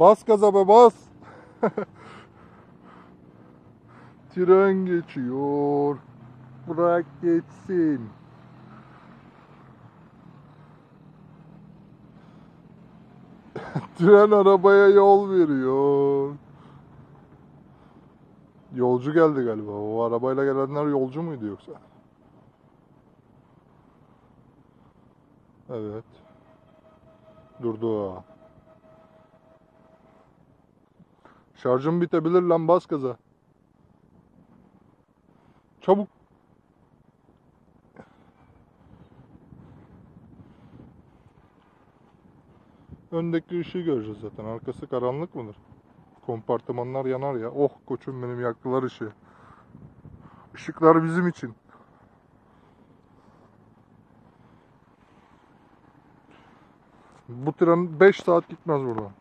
Bas gaza be bas. Tren geçiyor. Bırak geçsin. Tren arabaya yol veriyor. Yolcu geldi galiba. O arabayla gelenler yolcu muydu yoksa? Evet. Durdu. Şarjım bitebilir lan bas gaza. Çabuk. Öndeki ışığı göreceğiz zaten. Arkası karanlık mıdır? Kompartımanlar yanar ya. Oh koçum benim yaktılar ışığı. Işıklar bizim için. Bu tren 5 saat gitmez buradan.